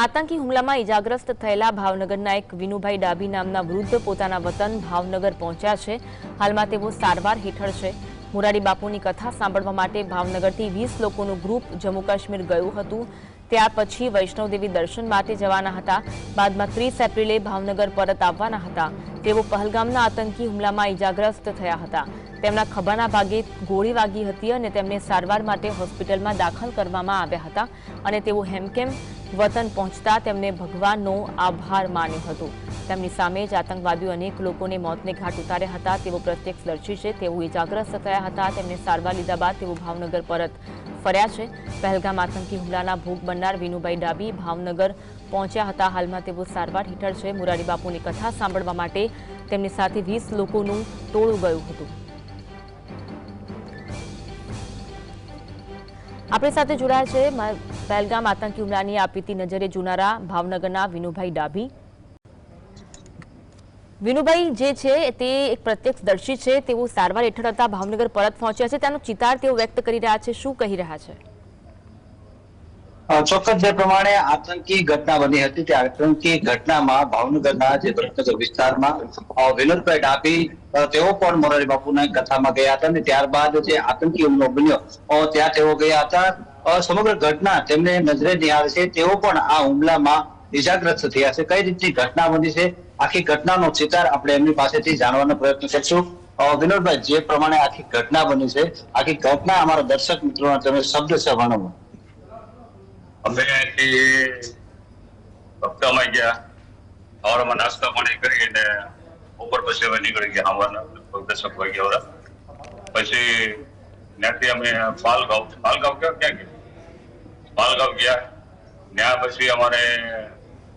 આતંકી હુમલામાં ઇજાગ્રસ્ત થયેલા ભાવનગરના એક વિનુભાઈ ડાભી નામના વૃદ્ધ પોતાના વતન ભાવનગર પહોંચ્યા છે. હાલમાં તેઓ સારવાર હેઠળ છે. મુરારી બાપુની કથા સાંભળવા માટે ભાવનગરથી વીસ લોકોનું ગ્રુપ જમ્મુ કાશ્મીર ગયું હતું. ત્યાર પછી વૈષ્ણવદેવી દર્શન માટે જવાના હતા. બાદમાં ત્રીસ એપ્રિલે ભાવનગર પરત આવવાના હતા. તેઓ પહલગામના આતંકી હુમલામાં ઇજાગ્રસ્ત થયા હતા. તેમના ખભાના ભાગે ગોળી વાગી હતી અને તેમને સારવાર માટે હોસ્પિટલમાં દાખલ કરવામાં આવ્યા હતા અને તેઓ હેમકેમ વતન પહોંચતા તેમને ભગવાનનો આભાર માન્યો હતો. તેમની સામે જ આતંકવાદીઓ અનેક લોકોને મોતને ઘાટ ઉતાર્યા હતા. તેઓ પ્રત્યક્ષદર્શી છે. તેઓ ઇજાગ્રસ્ત થયા હતા. તેમને સારવાર લીધા બાદ તેઓ ભાવનગર પરત ફર્યા છે. પહેલગામ આતંકી હુમલાના ભોગ બનનાર વિનુભાઈ ડાબી ભાવનગર પહોંચ્યા હતા. હાલમાં તેઓ સારવાર હેઠળ છે. મુરારી બાપુની કથા સાંભળવા માટે તેમની સાથે વીસ લોકોનું ટોળું ગયું હતું. આપણી સાથે જોડાયા છે પહેલગામ આતંકી હુમલાની આપીતી નજરે જોનારા ભાવનગરના વિનુભાઈ ડાભી. વિનુભાઈ, જે છે તે એક પ્રત્યક્ષદર્શી છે. તેઓ સારવાર હેઠળ હતા, ભાવનગર પરત પહોંચ્યા છે. તેનો ચિતાર તેઓ વ્યક્ત કરી રહ્યા છે. શું કહી રહ્યા છે? ચોક્કસ જે પ્રમાણે આતંકી ઘટના બની હતી તે આતંકી ઘટનામાં ભાવનગરના જે ભ્રષ્ટનગર વિસ્તારમાં વિનોદભાઈ ડાભી તેઓ પણ મોરારી બાપુના કથામાં ગયા હતા અને ત્યારબાદ જે આતંકી હુમલો બન્યો ત્યાં તેઓ ગયા હતા. સમગ્ર ઘટના તેમને નજરે નિહાળે છે. તેઓ પણ આ હુમલામાં ઇજાગ્રસ્ત થયા છે. કઈ રીતની ઘટના બની છે? આખી ઘટનાનો ચિતાર આપણે એમની પાસેથી જાણવાનો પ્રયત્ન કરશું. વિનોદભાઈ, જે પ્રમાણે આખી ઘટના બની છે, આખી ઘટના અમારા દર્શક મિત્રોના તમે શબ્દ છે વર્ણવો અમે હપ્તામાં ગયા. સવારમાં નાસ્તા પાણી કરીને ઉપર પછી અમે નીકળી ગયા લગભગ દસક વાગ્યા વાળા પછી ત્યાંથી અમે પાલગાંવ પાલગાંવ ક્યાં ક્યાં ગયા? પાલગાંવ ગયા. ત્યાં પછી અમારે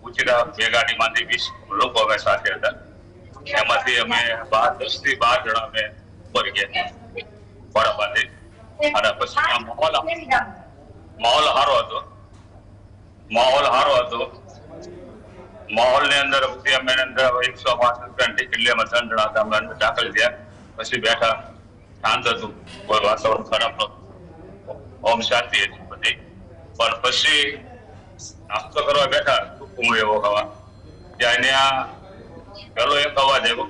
ઉચીડા બે ગાડી માંથી વીસ લોકો અમે સાથે હતા. એમાંથી અમે બાર દસથી બાર જણા અમે ઉપર ગયા. વડાપાથી અને પછી માહોલ માહોલ સારો હતો. માહોલ સારો હતો. માહોલની અંદર પછી અમે અંદર એકસો રૂપિયા ટિકિટ અમે ત્રણ જણા હતા. અમે અંદર દાખલ થયા. પછી બેઠા. શાંત હતું. કોઈ વાતાવરણ ખરાબ નતું ઓમ શાંતિ હતી બધી. પણ પછી નાસ્તો કરવા બેઠા. ટૂંકું એવો હવા ત્યાં ત્યાં પેલો એક અવાજ આવ્યો.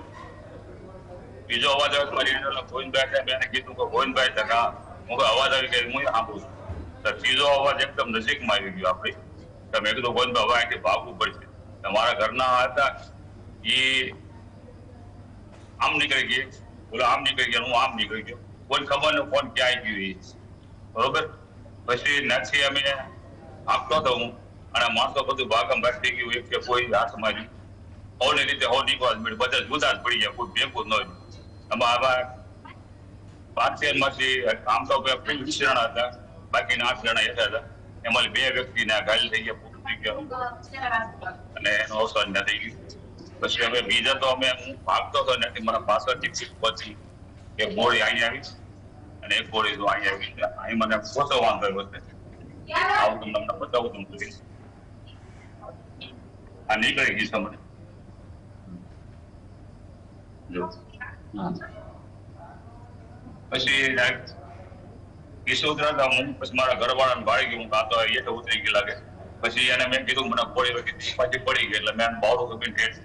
બીજો અવાજ આવ્યો મારી ગોવિંદભાઈ હતા મેં કીધું કે ગોવિંદભાઈ ટકા હું અવાજ આવી ગયો. હું સાંભળું છું. ત્રીજો અવાજ એકદમ નજીકમાં આવી ગયો આપણી. તો મેં કીધું ગોવિંદભાઈ હવે ભાગવું પડશે તમારા મારા ઘરના હતા, એ આમ નીકળી ગયે બોલો, આમ નીકળી ગયા હું આમ નીકળી ગયો. કોઈ ખબર ન ફોન ક્યાં ગયો એ. બરોબર? પછી નથી અમે આપતો હતો હું. અને માણસો બધું ભાગમ ભાગ થઈ ગયું, એક કે કોઈ હાથ મારી હોની રીતે હો નીકળવા મળ્યું. બધા જુદા જ પડી ગયા, કોઈ ભેગું ન અમારા પાંચમાંથી આમ તો બે જણા હતા. બાકીના આઠ જણા હેઠા હતા. એમાં બે વ્યક્તિના ઘાયલ થઈ ગયા, પૂરું થઈ ગયા. અને એનું અવસાન થઈ ગયું. પછી હવે બીજા તો અમે ભાગતો હતો ને મારા પાછળથી પછી એક ગોળી અહીં આવી. અને એક ગોળી તો અહીં આવી. અહીં મને ખોટો વાંધો છે. આવું તમને તમને બતાવું તમને. આ નીકળી ગઈ તમને પછી ઉતરાતા હું પછી મારા ઘરવાળાને ભાળી ગયું, હું કાં તો એ તો ઉતરી ગયેલા કે પછી એને મેં કીધું, મને હતી. પાછી પડી ગઈ. એટલે મેં બાવડું કપીને ઠેઠ,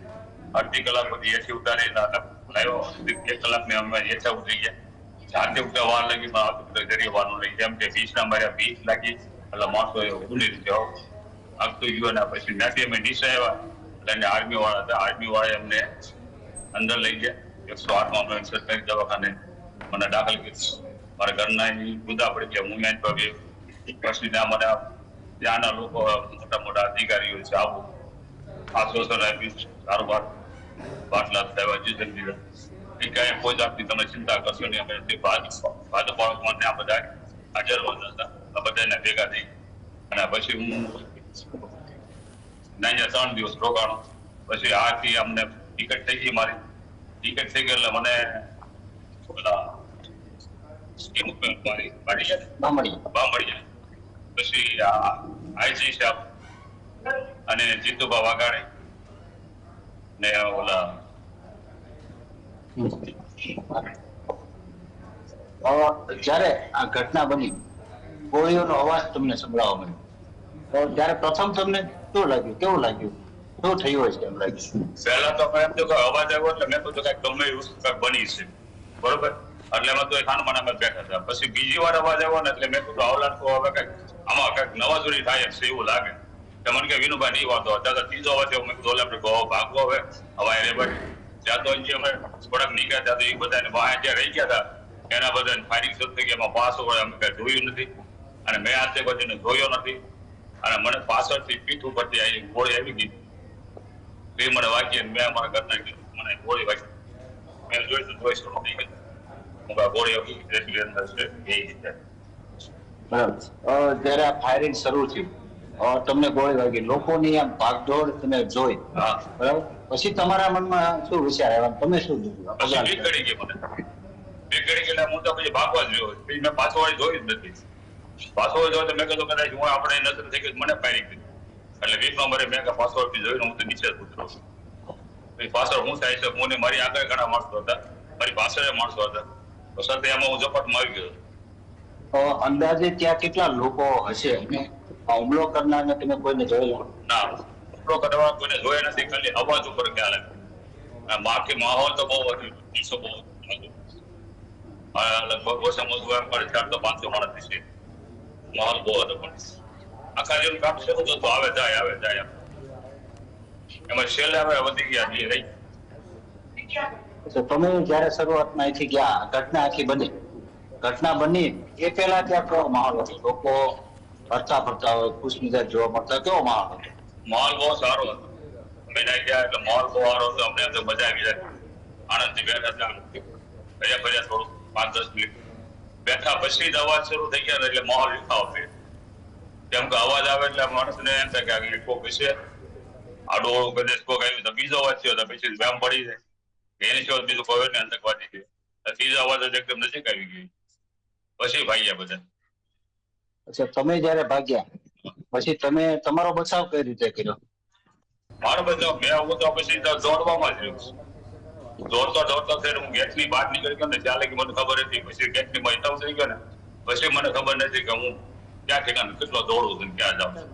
અડધી કલાક પછી એથી ઉતારી લાવ્યો એક કલાક અમે હેઠા ઉતરી ગયા. જાતે ઉતરવા વાર લાગી જરીએ વાર લઈ જેમ કે બીચ ના માર્યા લાગી, એટલે માણસો ઉની રીતે આગતું ગયો. ને, પછી ત્યાંથી અમે નીચે આવ્યા. એટલે એને આર્મી વાળા હતા. આર્મી વાળા અમને અંદર લઈ ગયા. એકસો આઠમાં અમે સરકારી દવાખાને મને દાખલ કર્યો. મારા ઘરના જુદા પડી ગયા હું ત્યાં પગે પછી ત્યાં મને ત્યાંના લોકો, મોટા મોટા અધિકારીઓ છે, આવું આશ્વાસન આપ્યું કારોબાર બાટલા જીજન દીધા એ કઈ કોઈ જાતની તમે ચિંતા કરશો નહીં. અમે તે ભાજ ભાજપ બાળકો આ બધા હાજર હતા. આ બધાને ભેગા થઈ. અને પછી હું ના ત્રણ દિવસ રોકાણો. પછી આથી અમને ટિકિટ થઈ ગઈ મારી. ટિકિટ થઈ ગઈ એટલે મને પેલા સ્કીમ ઉપર મારી પાડી જાય બામણી બામણીયા. પછી આ આઈજી સાહેબ અને જીતુભા વાઘાણી ને ઓલા જ્યારે આ ઘટના બની ગોળીઓનો અવાજ તમને સંભળાવવા મળ્યો. તો ત્યારે પ્રથમ તમને શું લાગ્યું? કેવું લાગ્યું? શું થયું હશે એમ લાગ્યું? પહેલા તો એમ તો અવાજ આવ્યો એટલે મેં કીધું કંઈક ગમે એવું બની છે. બરોબર? એટલે એમાં તો એ ખાનમાન અમે બેઠા હતા પછી બીજી વાર અવાજ આવ્યો ને એટલે મેં કીધું આવલા તો હવે કંઈક આમાં કંઈક જોડી થાય છે, એવું લાગે. કે મને કે, વિનુભાઈ, નહીં વાંધો, અત્યારે ત્રીજો અવાજ આવ્યો મેં કીધું, ઓલે આપણે ગો ભાગવો હવે. હવે રે ભાઈ ત્યાં તો અહીંથી અમે થોડાક નીકળ્યા, ત્યાં તો એ બધાને બહાર જ્યાં રહી ગયા હતા, એના બધાને ફાયરિંગ શરૂ થઈ ગયા. એમાં પાછો અમે કઈ જોયું નથી. અને મેં આજે બધીને જોયો નથી. અને મને પાછળથી પીઠ ઉપરથી આવી ગોળી આવી ગઈ. બે મને વાગી મેં અમારા ઘરના કીધું, મને ગોળી વાગી મેં જોઈશું જોઈશું થઈ ગઈ જ્યારે આ ફાયરિંગ શરૂ થયું તમને ગોળી વાગી. લોકોની આમ ભાગદોડ તમે જોઈ. બરાબર? પછી તમારા મનમાં શું વિચાર આવ્યા? તમે શું કીધું? હું તો પછી ભાગવા જ રહ્યો. પછી મેં પાછો વાળી જોઈ જ નથી. પાછો વાળી જોઈ તો મેં કીધું કદાચ હું આપણે નજર થઈ ગઈ મને ફાયરિંગ કરી. એટલે વીકમાં મરે મેં કે પાછો વાળી જોઈને હું તો નીચે જ ઉતરો પછી પાછળ હું થાય છે હું મારી આગળ ઘણા માણસો હતા. મારી પાછળ માણસો હતા. તો સાથે હું ઝપટમાં આવી ગયો. અંદાજે ત્યાં કેટલા લોકો હશે? અને હુમલો કરનારને તમે કોઈને જોયેલો? ના હુમલો કરવા કોઈને જોયા નથી ખાલી અવાજ ઉપર ખ્યાલ આવ્યો. બાકી માહોલ તો બહુ હતો બહુ લગભગ ઓછામાં ઓછું પડે ચાર તો પાંચસો માણસ છે માહોલ બહુ હતો પણ. આખા જેમ કામ શરૂ થતું આવે જાય આવે જાય. એમાં છેલ્લે હવે વધી ગયા છીએ રહી. તો તમે જયારે શરૂઆતમાં અહીંથી ગયા, ઘટના આખી બની. ઘટના બની એ પહેલા ત્યાં કેવો માહોલ હતો? લોકો ફરતા ફરતા હોય ખુશ મિજાજ જોવા મળતા કેવો માહોલ હતો? માહોલ બહુ સારો હતો. અમે નહીં ગયા એટલે માહોલ બહુ સારો હતો, અમને તો મજા આવી જાય આનંદથી બેઠા હતા. ફર્યા ફર્યા થોડું પાંચ દસ મિનિટ. બેઠા પછી જ અવાજ શરૂ થઈ ગયા એટલે માહોલ વિખાવ જેમ કે અવાજ આવે એટલે માણસને એમ થાય કે આગળ કોક વિશે આડો કદાચ કોક આવ્યું તો બીજો અવાજ થયો તો પછી વેમ પડી જાય. એની સિવાય બીજું કોઈ ને આતંકવાદી તો ત્રીજો અવાજ જ એકદમ નજીક આવી ગઈ પછી ભાગ્યા બધા. અચ્છા તમે જયારે ભાગ્યા પછી તમે તમારો બચાવ કઈ રીતે કર્યો? મારો બચાવ મેં હું તો પછી દોડવામાં જ રહ્યો. દોડતો દોડતો થઈને હું ગેટની બહાર નીકળી ગયો ને ચાલે કે મને ખબર હતી. પછી ગેટની બહાર થઈ ગયો ને પછી મને ખબર નથી કે હું ક્યાં ઠેકાને કેટલો દોડું છું ક્યાં જાઉં છું.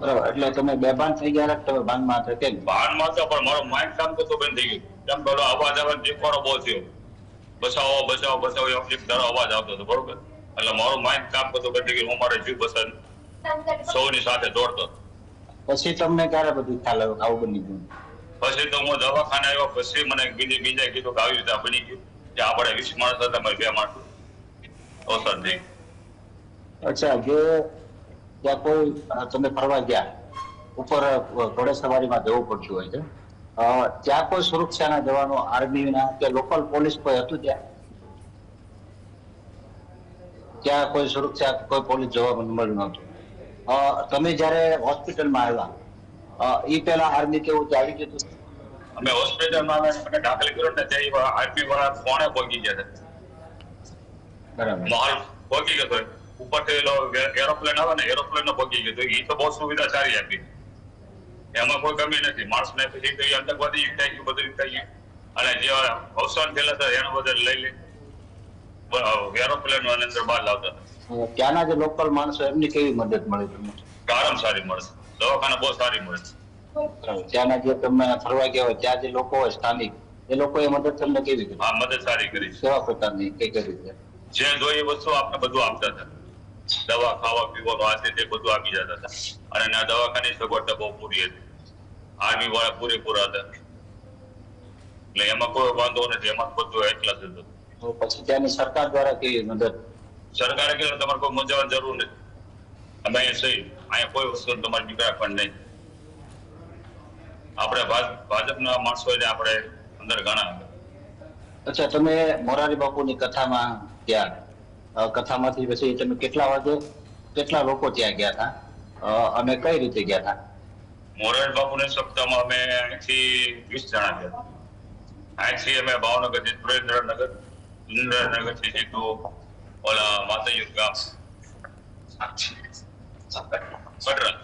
બરાબર એટલે તમે બેભાન થઈ ગયા હતા કે તમે ભાનમાં હતા કેમ બહારમાં તો પણ મારો માઇન્ડ કામ કરતો બંધ થઈ ગયું. કેમ પેલો અવાજ આવે દેખવાનો બહુ થયો. બચાવો બચાવો બચાવો એમ એક ધારો અવાજ આવતો હતો બરોબર? એટલે મારું માઇન્ડ કામ કરતો થઈ હું મારો જીવ બસન સૌની સાથે દોડતો. પછી તમને ક્યારે બધું ખ્યાલ આવ્યો આવું બની ગયું? પછી તો હું દવાખાને આવ્યો પછી મને બીજે બીજા કીધું કે આવી રીતે બની ગયું. કે આપણે વીસ માણસ હતા મારે બે માણસ. અવસર થઈ અચ્છા જે ત્યાં કોઈ તમે ફરવા ગયા ઉપર ઘોડે સવારીમાં જવું પડતું હોય છે? ત્યાં કોઈ સુરક્ષાના જવાનો આર્મીના કે લોકલ પોલીસ કોઈ હતું ત્યાં? ત્યાં કોઈ સુરક્ષા કોઈ પોલીસ જવાબ મળ્યું નહોતું. તમે જયારે હોસ્પિટલમાં આવ્યા ઈ પેલા આર્મી કેવું ચાલી આવી ગયું? અમે હોસ્પિટલમાં આવ્યા મને દાખલ કર્યો ને ત્યાં આર્મી વાળા ફોને પહોંચી ગયા હતા? બરાબર. માલ પહોંચી ગયો ઉપરથી એરોપ્લેન આવે ને એરોપ્લેન નો પહોંચી ગયો એ તો બહુ સુવિધા સારી આપી. એમાં કોઈ કમી નથી. માણસ ને પછી કઈ આતંકવાદી થઈ ગયું બધું થઈ ગયું અને જે અવસાન થયેલા હતા એનો બધા લઈ લે. એરોપ્લેન અંદર બહાર લાવતા હતા. ત્યાંના જે લોકલ માણસો એમની કેવી મદદ મળી તમને? ગારમ સારી મળશે. દવાખાના બહુ સારી મળે. ત્યાંના જે તમે ફરવા ગયા હોય ત્યાં જે લોકો હોય સ્થાનિક એ લોકોએ મદદ તમને કેવી કરી? આ મદદ સારી કરી. કેવા પ્રકારની કઈ કરી છે? જે જોઈએ વસ્તુ આપણે બધું આપતા હતા. દવા ખાવા પીવાનું આ તે તે બધું આપી જતા હતા. અને ના દવાખાની સગવડતા બહુ પૂરી હતી. આર્મી વાળા પૂરેપૂરા હતા. એટલે એમાં કોઈ વાંધો નથી એમાં બધું એટલા જ હતું. પછી ત્યાંની સરકાર દ્વારા કેવી મદદ? સરકારે કીધું તમારે કોઈ મૂંઝવણ જરૂર નથી. અમે અહીંયા સહી. અહીંયા કોઈ વસ્તુ તમારે નીકળ્યા પણ નહીં. આપણે ભાજપના માણસો આપણે અંદર ઘણા અચ્છા તમે મોરારી બાપુની કથામાં ગયા. કથામાંથી પછી તમે કેટલા વાગે કેટલા લોકો ત્યાં ગયા હતા? અને કઈ રીતે ગયા હતા? મોરારી બાપુની સપ્તાહમાં અમે અહીંથી વીસ જણા ગયા અહીંથી અમે ભાવનગરથી સુરેન્દ્રનગર સુરેન્દ્રનગરથી સીધું ઓલા માતાજી ગામ. કટરા.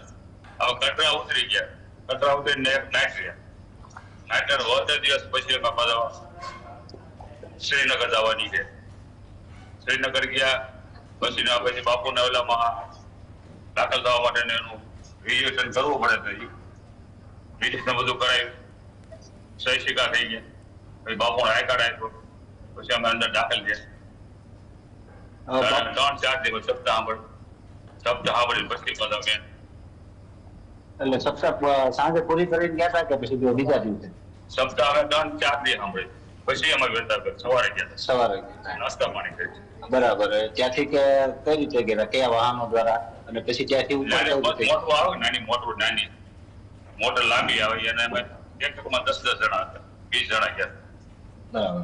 હવે કટરા ઉતરી ગયા. કટરા ઉતરીને એક નાઇટ રહ્યા. નાઇટર વધે દિવસ પછી અમે પાછા શ્રીનગર જવાની છે શ્રીનગર ગયા, પછી ના પછી બાપુના ઓલામાં દાખલ થવા માટે એનું ગ્રેજ્યુએશન કરવું પડે તો વિદેશને બધું કરાયું. સહી શિકા થઈ ગયા. પછી બાપુ આઈ કાર્ડ આપ્યો. પછી અમે અંદર દાખલ થયા. ત્રણ ચાર દિવસ સપ્તાહ સાંભળ સપ્તાહ સાંભળી પછી પાછા મેં એટલે સપ્તાહ સાંજે પૂરી કરીને ગયા હતા કે પછી બીજા દિવસે? સપ્તાહ અમે ત્રણ ચાર દિવસ સાંભળી પછી અમે વેતા સવારે ગયા. સવારે ગયા નાસ્તા પાણી કરી બરાબર. ત્યાંથી કે કઈ રીતે ગયા કયા વાહનો દ્વારા? અને પછી ત્યાંથી ઉપર? મોટું આવે નાની? મોટું નાની. મોટર લાંબી આવે અને અમે એક માં દસ દસ જણા હતા. વીસ જણા ગયા બરાબર.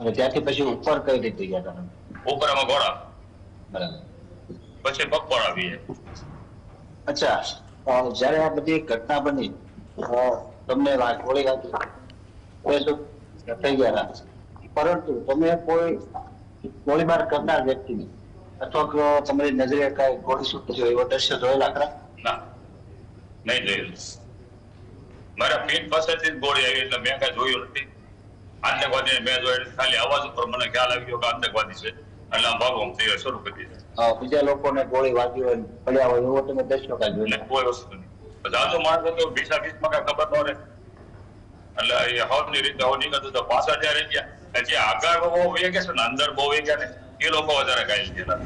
અને ત્યાંથી પછી ઉપર કઈ રીતે ગયા હતા? ઉપર અમે ઘોડા. બરાબર. પછી પગપાળા આવીએ. અચ્છા જ્યારે આ બધી ઘટના બની તમને ગોળી લાગી થઈ ગયા. પરંતુ તમે કોઈ ગોળીબાર કરનાર વ્યક્તિને અથવા તમારી નજરે કઈ ગોળી હોય એવો દ્રશ્ય જોયેલા ખરા? ના. નહીં જોયેલું. મારા પીઠ પાસેથી જ ગોળી આવી એટલે મેં કઈ જોયું નથી. આતંકવાદી મેં જોયું ખાલી અવાજ ઉપર મને ખ્યાલ આવી ગયો કે આતંકવાદી છે. એટલે આમ હું તૈયાર શરૂ કરી દીધા. બીજા લોકોને ગોળી વાગી હોય પડ્યા હોય એવો તમે દ્રશ્ય કઈ એટલે કોઈ વસ્તુ નહીં. જાજો માણસ તો બીસા બીસમાં કઈ ખબર ન રહે. એટલે હવની રીતે હવ નીકળતું તો પાછા જ્યારે ગયા. જે આગળ બહુ વહી ગયા છે ને અંદર બહુ વહી ગયા ને એ લોકો વધારે ઘાયલ ગયેલા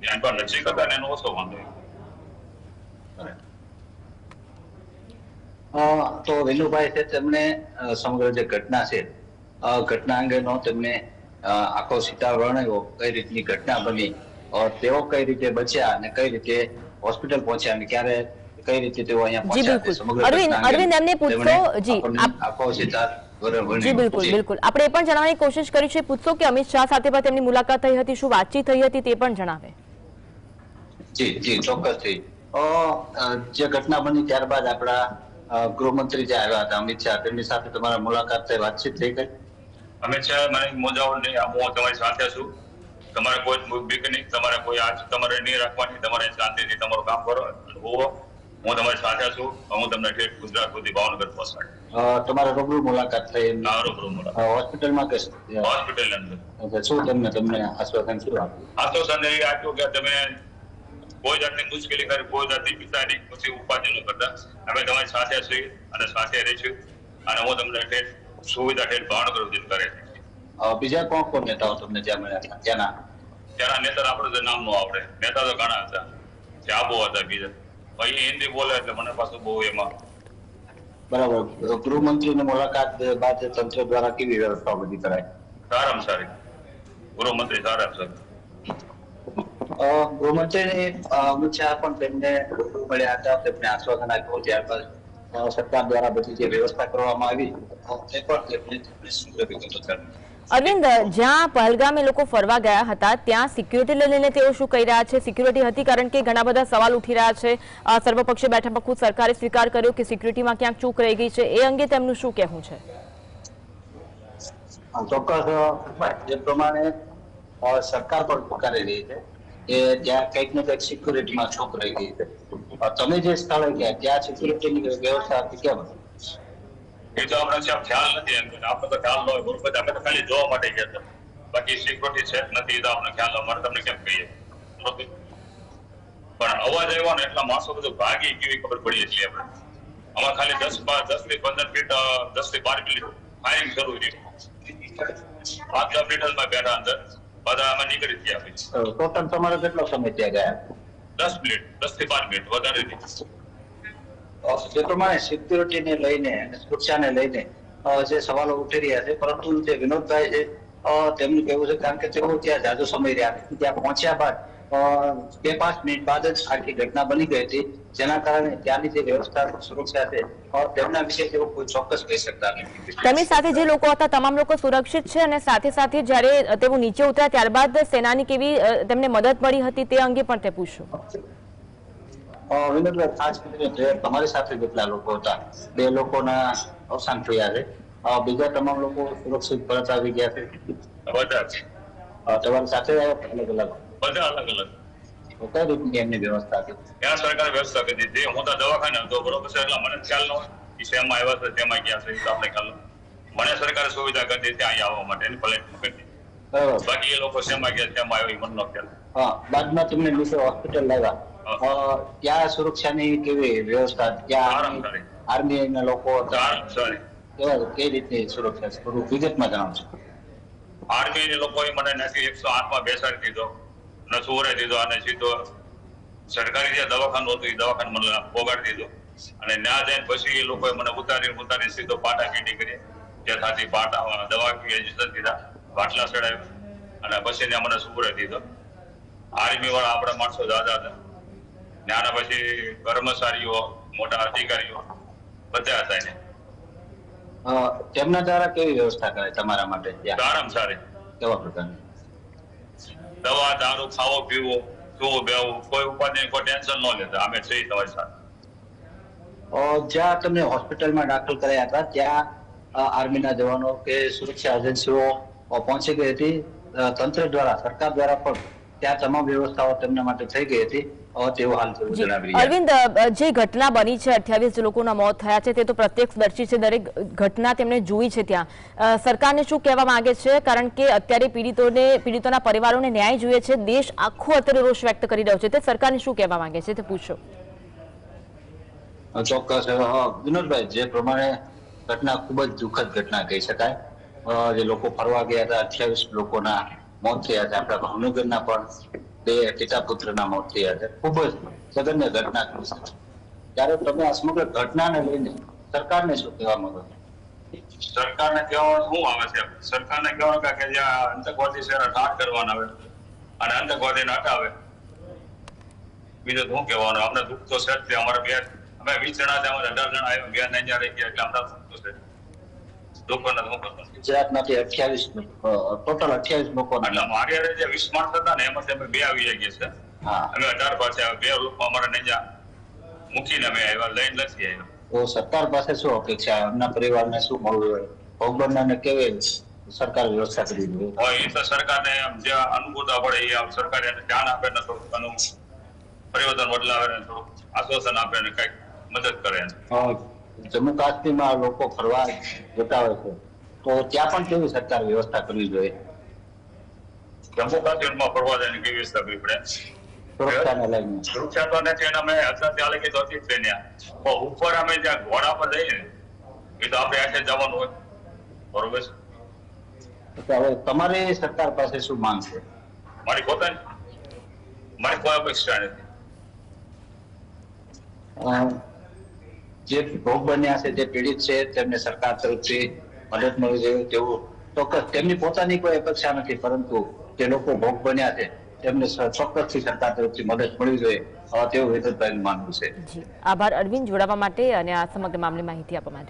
ધ્યાન પર નજીક હતા ને એનો ઓછો વાંધો આવ્યો. અ, તો વિનુભાઈ છે તેમણે સમગ્ર જે ઘટના છે ઘટના અંગેનો તેમને આખો સિતાર વર્ણવ્યો કઈ રીતની ઘટના બની તેઓ કઈ રીતે બચ્યા અને કઈ રીતે હોસ્પિટલ પહોંચ્યા અને ક્યારે કઈ રીતે તેઓ અહીંયા પહોંચ્યા. સમગ્ર અરવિંદ- અરવિંદ, એમને પૂછશો, જી, આખો સિતાર જી બિલકુલ બિલકુલ. આપણે એ પણ જણાવવાની કોશિશ કરી છે. પૂછશો કે અમિત શાહ સાથે પણ તેમની મુલાકાત થઈ હતી શું વાતચીત થઈ હતી તે પણ જણાવે. જી જી ચોક્કસથી. જે ઘટના બની ત્યારબાદ આપણા ગૃહમંત્રી જે આવ્યા હતા અમિત શાહ તેમની સાથે તમારા મુલાકાત થઈ વાતચીત થઈ ગઈ? અમે છે મને મોજાઓ નહીં હું તમારી સાથે છું. તમારે કોઈ બીક નહીં તમારે કોઈ આજ તમારે નહીં રાખવાની તમારે શાંતિથી તમારું કામ કરો હોવો હું તમારી સાથે છું હું તમને ઠેઠ ગુજરાત સુધી ભાવનગર પહોંચાડ તમારે રૂબરૂ મુલાકાત થઈ રૂબરૂ મુલાકાત. હોસ્પિટલમાં કે હોસ્પિટલ અંદર. શું તમને તમને આશ્વાસન શું આપ્યું? આશ્વાસન એ આપ્યું કે તમે કોઈ જાતની મુશ્કેલી કરી કોઈ જાતની પિતા નહીં પછી ઉપાધિ ન કરતા. અમે તમારી સાથે છીએ અને સાથે રહીશું અને હું તમને ઠેઠ સુવિધા ઠેઠ ભાવનગર સુધી કરે બીજા કોણ કોણ નેતાઓ તમને જ્યાં મળ્યા હતા? ત્યાંના? ત્યાંના નેતા આપણે નામ નો આવડે. નેતા તો ઘણા હતા. જાબો હતા બીજા. પછી હિન્દી બોલે એટલે મને પાછું બહુ એમાં બરાબર. ગૃહમંત્રીની મુલાકાત બાદ તંત્ર દ્વારા કેવી વ્યવસ્થા બધી કરાય સારામાં સારી. ગૃહમંત્રી સારા છે. અ, અમિત શાહ પણ તેમને મળ્યા હતા. તેમને આશ્વાસન આપ્યું ત્યારબાદ સરકાર દ્વારા બધી જે વ્યવસ્થા કરવામાં આવી તે પણ તેમને તેમને સમગ્ર વિગતો અરવિંદ જ્યાં પહેલગામે લોકો ફરવા ગયા હતા ત્યાં સિક્યુરિટીને લઈને તેઓ શું કહી રહ્યા છે? સિક્યુરિટી હતી કારણ કે ઘણા બધા સવાલ ઉઠી રહ્યા છે. સર્વપક્ષીય બેઠકમાં ખુદ સરકારે સ્વીકાર કર્યો કે સિક્યુરિટીમાં ક્યાંક ચૂક રહી ગઈ છે. એ અંગે તેમનું શું કહેવું છે? ચોક્કસ જે પ્રમાણે સરકાર પણ પુકારી રહી છે. કે જ્યાં કંઈક ને કંઈક સિક્યુરિટીમાં છોક રહી ગઈ તમે જે સ્થળે ગયા, ત્યાં સિક્યુરિટીની વ્યવસ્થા હતી કેમ? એ તો આપણે છે ખ્યાલ નથી એમ આપણે તો ખ્યાલ ન હોય બરોબર આપણે તો ખાલી જોવા માટે ગયા હતા બાકી સિક્યુરિટી છે નથી તો આપણે ખ્યાલ અમારે તમને કેમ કહીએ? પણ અવાજ આવ્યો ને એટલા માણસો બધું ભાગી કેવી ખબર પડી એટલે આપણે અમારે ખાલી દસ બાર, દસથી પંદર મિનિટ દસથી બાર મિનિટ ફાયરિંગ શરૂ થયું પાંચ દસ મિનિટમાં બેઠા અંદર. બધા નીકળી ગયા પછી ટોટલ તમારે કેટલો સમય ત્યાં ગયા? દસ મિનિટ દસથી બાર મિનિટ વધારે નહીં. જે પ્રમાણે સિક્યુરિટીને લઈને અને સુરક્ષાને લઈને જે સવાલો ઉઠી રહ્યા છે પરંતુ જે વિનોદભાઈ છે તેમનું કહેવું છે કારણ કે તેઓ ત્યાં જાજો સમય રહ્યા ત્યાં પહોંચ્યા બાદ બે પાંચ મિનિટ બાદ જ આખી ઘટના બની ગઈ હતી. જેના કારણે ત્યાંની જે વ્યવસ્થા સુરક્ષા છે તેમના વિશે તેઓ કોઈ ચોક્કસ કહી શકતા નથી. તેમની સાથે જે લોકો હતા તમામ લોકો સુરક્ષિત છે અને સાથે સાથે જ્યારે તેઓ નીચે ઉતર્યા ત્યારબાદ સેનાની કેવી તેમને મદદ મળી હતી તે અંગે પણ તે પૂછ્યું. વિનોદભાઈ ખાસ કરીને તમારી સાથે જેટલા લોકો હતા બે લોકોના અવસાન થયા છે. બીજા તમામ લોકો સુરક્ષિત પરત આવી ગયા છે. તમારી સાથે અલગ અલગ બધા અલગ અલગ. કઈ રીતની એમની વ્યવસ્થા હતી? ત્યાં સરકારે વ્યવસ્થા કરી દીધી. હું તો દવાખાને હતો બરોબર છે? એટલે મને ખ્યાલ ન હોય કે શેમાં આવ્યા છે તેમાં ગયા છે આપણે ખ્યાલ મને સરકારે સુવિધા કરી દીધી અહીંયા આવવા માટે એની પ્લેટમાં કરી દીધી. બાકી એ લોકો શેમાં ગયા શેમાં આવ્યા મને ન ખ્યાલ. હા બાદમાં તમને નીચે હોસ્પિટલ લાવ્યા. ત્યાં સુરક્ષાની કેવી વ્યવસ્થા ત્યાં સારામાં સારી. આર્મી ના લોકો કઈ રીતની સુરક્ષા વિગતમાં જણાવજો આર્મી ની લોકોએ મને નથી એકસો આઠમાં બેસાડી દીધો. ને સુવરે દીધો અને સીધો સરકારી જે દવાખાનું હતું એ દવાખાનું મને પોગાડી દીધો. અને ત્યાં જઈને પછી એ લોકોએ મને ઉતારી ઉતારી સીધો પાટા કીટી કરી. જેથાથી પાટા દવા ઇન્જેક્શન દીધા. બાટલા ચડાવ્યા અને પછી ત્યાં મને સુવરે દીધો. આર્મી વાળા આપણા માણસો દાદા હતા. ત્યાંના પછી કર્મચારીઓ મોટા અધિકારીઓ બધા હતા એને. તેમના દ્વારા કેવી વ્યવસ્થા કરે તમારા માટે આરામ સારામાં સારી. કેવા પ્રકારની? દવા, દારૂ, ખાવો, પીવો સુવો બેવું કોઈ ઉપાધિ કોઈ ટેન્શન ન લેતા. અમે છે તમારી સાથે. જ્યાં તમને હોસ્પિટલમાં દાખલ કરાયા હતા, ત્યાં આર્મીના જવાનો કે સુરક્ષા એજન્સીઓ પહોંચી ગઈ હતી. તંત્ર દ્વારા, સરકાર દ્વારા પણ ત્યાં તમામ વ્યવસ્થાઓ તેમના માટે થઈ ગઈ હતી. અરવિંદ જે ઘટના બની છે અઠ્યાવીસ લોકોના મોત થયા છે તે તો પ્રત્યક્ષદર્શી છે દરેક ઘટના તેમણે જોઈ છે ત્યાં. સરકારને શું કહેવા માંગે છે? કારણ કે અત્યારે પીડિતોને પીડિતોના પરિવારોને ન્યાય જોઈએ છે દેશ આખો અત્યારે રોષ વ્યક્ત કરી રહ્યો છે. તે સરકારને શું કહેવા માંગે છે? તે પૂછો. ચોક્કસ. વિનોદભાઈ જે પ્રમાણે ઘટના ખૂબ જ દુઃખદ ઘટના કહી શકાય. જે લોકો ફરવા ગયા હતા અઠ્યાવીસ લોકોના મોત થયા હતા. આપણા ભાવનગરના પણ બે પિતા પુત્રના મોત થયા છે. ખૂબ જ જઘન્ય ઘટના કહી શકાય ત્યારે તમે આ સમગ્ર ઘટનાને લઈને સરકારને શું કહેવા માંગો છો? સરકારને કહેવાનું શું આવે છે? સરકારને કહેવાનું કે- જ્યાં આતંકવાદી છે ઠાર કરવાના આવે અને આતંકવાદીને હટાવે. બીજું શું કહેવાનું? અમને દુઃખ તો છે જ અમારે બે અમે વીસ જણા છે અમારે અઢાર જણા આવ્યા બે નહીં ગયા એટલે અમને દુઃખ તો છે ગુજરાતમાંથી અઠ્યાવીસ ટોટલ અઠ્યાવીસ લોકો એટલે મારી હારે જે વીસ માણસ હતા ને એમાંથી અમે બે આવી ગયા છે અમે અઢાર પાસે બે લોકો અમારે નહીં મૂકીને અમે આવ્યા લઈને નથી આવ્યા. તો સરકાર પાસે શું અપેક્ષા? એમના પરિવારને શું મળવું હોય કેવી સરકાર વ્યવસ્થા કરી જોઈએ? હોય એ તો સરકારને જે અનુકૂળતા પડે એ સરકારે એને ધ્યાન આપે ને થોડુંક એનું પરિવર્તન બદલાવે ને થોડુંક આશ્વાસન આપે ને કંઈક મદદ કરે જમ્મુ કાશ્મીરમાં લોકો ફરવા જતા હોય છે. તો ત્યાં પણ કેવી સરકાર વ્યવસ્થા કરવી જોઈએ? જમ્મુ કાશ્મીરમાં ફરવા જઈને કેવી વ્યવસ્થા કરવી પડે? સુરક્ષા તો નથી અને અમે અત્યારે ત્યાં લગી તો હતી જ છે ત્યાં પણ ઉપર અમે જ્યાં ઘોડા પર જઈએ એ તો આપણે આખે જવાનું હોય. બરોબર છે? હવે તમારી સરકાર પાસે શું માંગ છે? મારી પોતાની? મારી કોઈ અપેક્ષા નથી. જે ભોગ બન્યા છે, જે પીડિત છે, તેમને સરકાર તરફથી મદદ મળવી જોઈએ તેવું ચોક્કસ તેમની પોતાની કોઈ અપેક્ષા નથી, પરંતુ જે લોકો ભોગ બન્યા છે, તેમને ચોક્કસથી સરકાર તરફથી મદદ મળવી જોઈએ તેવું વિનોદભાઈનું માનવું છે. આભાર અરવિંદ, જોડાવા માટે અને આ સમગ્ર મામલે માહિતી આપવા માટે.